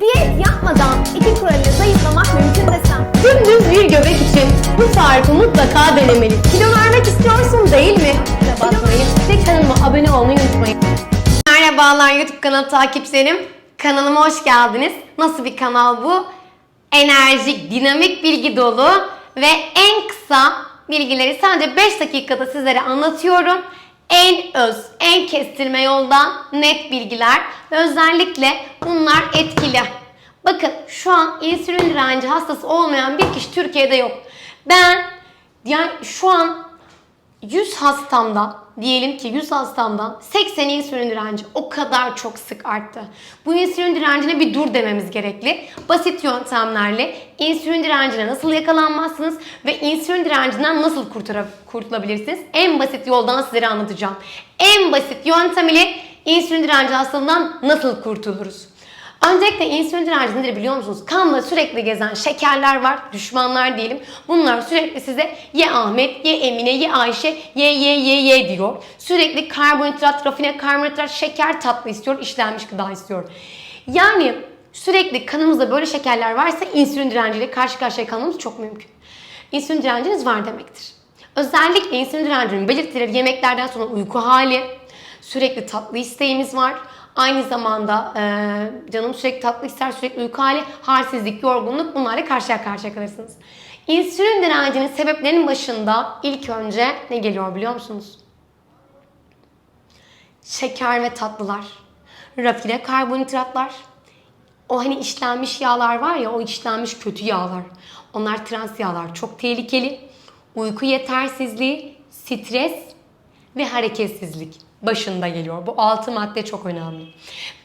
Diyet yapmadan iki kuralıyla zayıflamak mümkün desem. Dümdüz bir göbek için bu tarifi mutlaka denemeli. Kilo vermek istiyorsun değil mi? Ve basmayı ve kanalıma abone olmayı unutmayın. Merhabalar YouTube kanalı takipçilerim. Kanalıma hoş geldiniz. Nasıl bir kanal bu? Enerjik, dinamik bilgi dolu ve en kısa bilgileri sadece 5 dakikada sizlere anlatıyorum. En öz, en kestirme yoldan net bilgiler ve özellikle bunlar etkili. Bakın şu an insülin direnci hastası olmayan bir kişi Türkiye'de yok. Ben yani şu an 100 hastamdan diyelim ki 100 hastamdan 80 insülin direnci o kadar çok sık arttı. Bu insülin direncine bir dur dememiz gerekli. Basit yöntemlerle insülin direncine nasıl yakalanmazsınız ve insülin direncinden nasıl kurtulabilirsiniz? En basit yoldan sizlere anlatacağım. En basit yöntem ile insülin direnci hastalığından nasıl kurtuluruz? Öncelikle insülin direnci nedir biliyor musunuz? Kanla sürekli gezen şekerler var, düşmanlar diyelim. Bunlar sürekli size ye Ahmet, ye Emine, ye Ayşe, ye ye ye ye diyor. Sürekli karbonhidrat, rafine karbonhidrat, şeker tatlı istiyor, işlenmiş gıda istiyor. Yani sürekli kanımızda böyle şekerler varsa insülin direnciyle karşı karşıya kalmamız çok mümkün. İnsülin direnciniz var demektir. Özellikle insülin direncinin belirtileri yemeklerden sonra uyku hali, sürekli tatlı isteğimiz var. Aynı zamanda e, canım sürekli tatlı ister, sürekli uyku hali, halsizlik, yorgunluk bunlarla karşıya karşıya kalırsınız. İnsülin direncinin sebeplerinin başında ilk önce ne geliyor biliyor musunuz? Şeker ve tatlılar, rafine karbonhidratlar, o hani işlenmiş yağlar var ya o işlenmiş kötü yağlar. Onlar trans yağlar çok tehlikeli. Uyku yetersizliği, stres ve hareketsizlik başında geliyor. Bu altı madde çok önemli.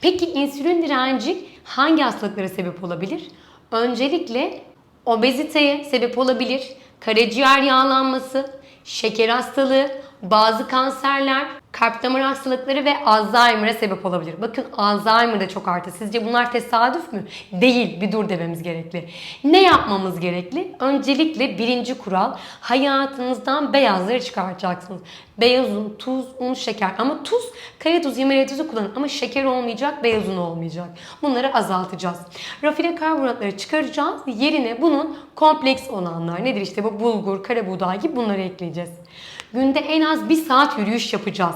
Peki insülin direnci hangi hastalıklara sebep olabilir? Öncelikle obeziteye sebep olabilir. Karaciğer yağlanması, şeker hastalığı, bazı kanserler, kalp damar hastalıkları ve Alzheimer'a sebep olabilir. Bakın Alzheimer da çok arttı. Sizce bunlar tesadüf mü? Değil. Bir dur dememiz gerekli. Ne yapmamız gerekli? Öncelikle birinci kural hayatınızdan beyazları çıkartacaksınız. Beyaz un, tuz, un, şeker. Ama tuz, kaya tuz, yemeğe tuzu kullanın. Ama şeker olmayacak, beyaz un olmayacak. Bunları azaltacağız. Rafine karbonatları çıkaracağız. Yerine bunun kompleks olanlar nedir? İşte bu bulgur, kara buğday gibi bunları ekleyeceğiz. Günde en az bir saat yürüyüş yapacağız.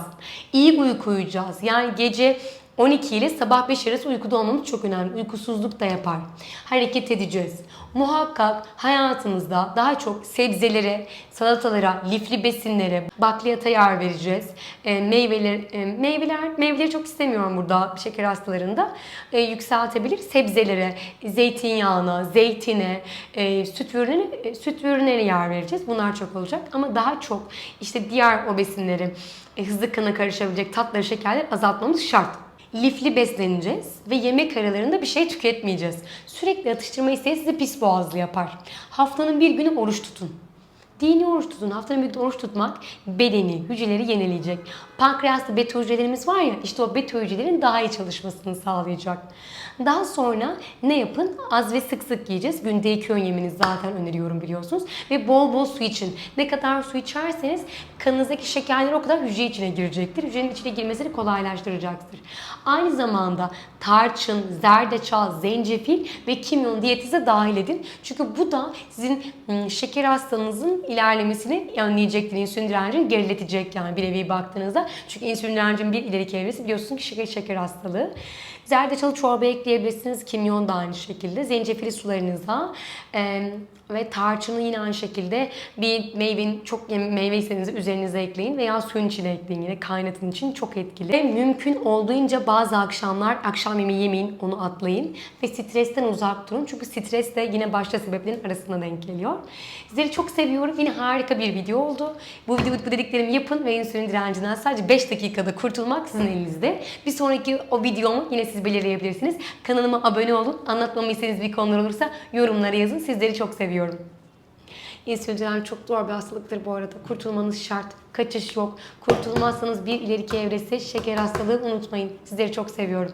İyi uyku uyuyacağız. Yani gece 12 ile sabah 5 arası uykuda olmamız çok önemli. Uykusuzluk da yapar. Hareket edeceğiz. Muhakkak hayatımızda daha çok sebzelere, salatalara, lifli besinlere, bakliyata yer vereceğiz. E, meyveler, e, meyveler, meyveleri çok istemiyorum burada şeker hastalarında. E, yükseltebilir. Sebzelere, zeytinyağına, zeytine, e, süt ürünü, e, süt ürünlerine yer vereceğiz. Bunlar çok olacak. Ama daha çok işte diğer o besinleri, e, hızlı kana karışabilecek tatları, şekerleri azaltmamız şart lifli besleneceğiz ve yemek aralarında bir şey tüketmeyeceğiz. Sürekli atıştırma isteği sizi pis boğazlı yapar. Haftanın bir günü oruç tutun. Dini oruç tutun. Haftanın bir gün oruç tutmak bedeni, hücreleri yenileyecek. Pankreaslı beta hücrelerimiz var ya işte o beta hücrelerin daha iyi çalışmasını sağlayacak. Daha sonra ne yapın? Az ve sık sık yiyeceğiz. Günde iki öğün yemenizi zaten öneriyorum biliyorsunuz. Ve bol bol su için. Ne kadar su içerseniz kanınızdaki şekerler o kadar hücre içine girecektir. Hücrenin içine girmesini kolaylaştıracaktır. Aynı zamanda tarçın, zerdeçal, zencefil ve kimyon diyetinize dahil edin. Çünkü bu da sizin ım, şeker hastalığınızın ilerlemesini önleyecektir. İnsülin direncini geriletecek yani bir nevi baktığınızda. Çünkü insülin direncinin bir ileriki evresi biliyorsunuz ki şeker, şeker hastalığı. Zerdeçalı çorba ekleyebilirsiniz. Kimyon da aynı şekilde. Zencefili sularınıza e, ve tarçını yine aynı şekilde bir meyvenin çok meyve istediğinizde üzerinize ekleyin veya suyun içine ekleyin yine kaynatın için çok etkili. Ve mümkün olduğunca bazı akşamlar akşam yemeği yemeyin onu atlayın ve stresten uzak durun. Çünkü stres de yine başta sebeplerin arasına denk geliyor. Sizleri çok seviyorum. Yine harika bir video oldu. Bu video bu dediklerimi yapın ve insülin direncinden sadece 5 dakikada kurtulmak sizin elinizde. Bir sonraki o videomu yine siz belirleyebilirsiniz. Kanalıma abone olun. Anlatmamı istediğiniz bir konular olursa yorumlara yazın. Sizleri çok seviyorum. İnsülin direnci çok zor bir hastalıktır bu arada. Kurtulmanız şart. Kaçış yok. Kurtulmazsanız bir ileriki evresi şeker hastalığı unutmayın. Sizleri çok seviyorum.